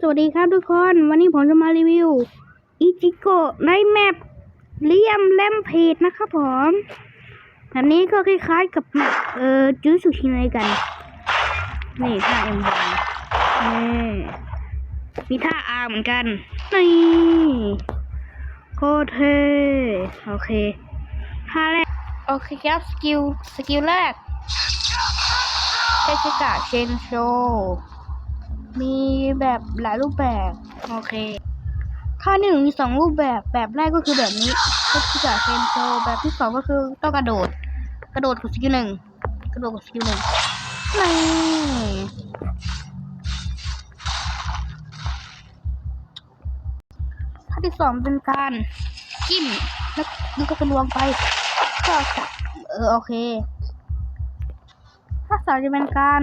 สวัสดีครับทุกคน วันนี้ผมจะมารีวิวอิจิโกะในแมปเลียมแลมเพจนะครับผมอันนี้ก็คล้ายๆกับแมปเอ่อจูสุชิไนกัน นี่ท่าเอ็มบอลนี่มีท่าอาเหมือนกัน นี่โคตรเท่โอเคท่าแรก โอเคครับสกิล สกิลแรกเทชิกะเชนโช มีแบบหลายรูปแบบ โอเคท่าหนึ่งมีสองรูปแบบ แบบแรกก็คือแบบนี้ ก็คือจากเซนโซ แบบที่สองก็คือต้องกระโดด กระโดดกดสกิลหนึ่ง กระโดดกดสกิลหนึ่งนี่ท่าที่สองเป็นการจิ้มแล้วนี่ก็เป็นรวมไป ก็จับเออโอเคท่าสามจะเป็นการ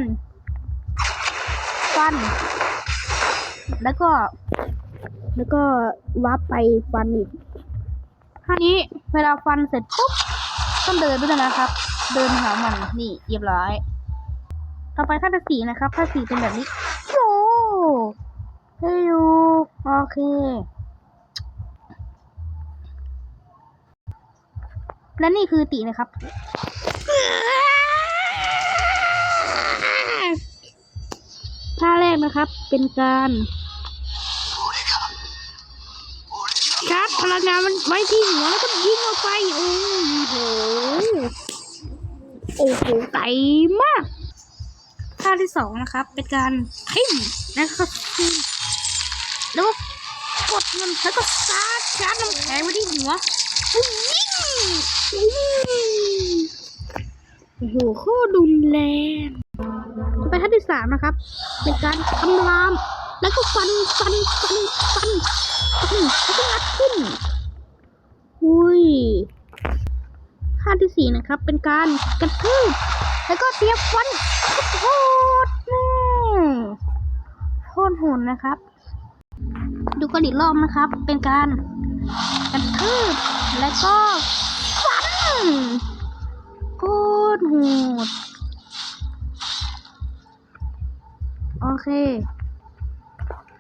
ฟัน แล้วก็ แล้วก็วับไปฟันอีกท่านี้เวลาฟันเสร็จปุ๊บต้องเดินด้วยนะครับ เดินหามันนี่เรียบร้อย ต่อไปท่าสีนะครับท่าสีเป็นแบบนี้โอ้เฮ้ยโอเค และนี่คือตีนะครับ นะครับ เป็นการชาร์จพลังงานมันไว้ที่หัวแล้วก็ยิงออกไป โอ้โห โอ้โหไกลมากท่าที่สองนะครับ เป็นการทิ่มนะครับทิ่มแล้วก็กดมันแล้วก็ชาร์จชาร์จน้ำแข็งไว้ที่หัวยิงโอ้โหโคตรดุนแรงต่อไปท่าที่ สามนะครับเป็นการคำราม แล้วก็ฟันฟันฟันฟันฟันแล้วก็งัดขึ้นอุ้ยท่าที่สี่นะครับ เป็นการกระทืบแล้วก็เสียบฟันโคตรแน่โคตรโหดนะครับ ดูกันอีกรอบนะครับ เป็นการกระทืบแล้วก็ โอเค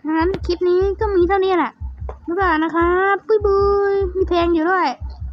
งั้นคลิปนี้ก็มีเท่านี้แหละบ๊ายบายนะครับ บุยบุยมีเพลงอยู่ด้วย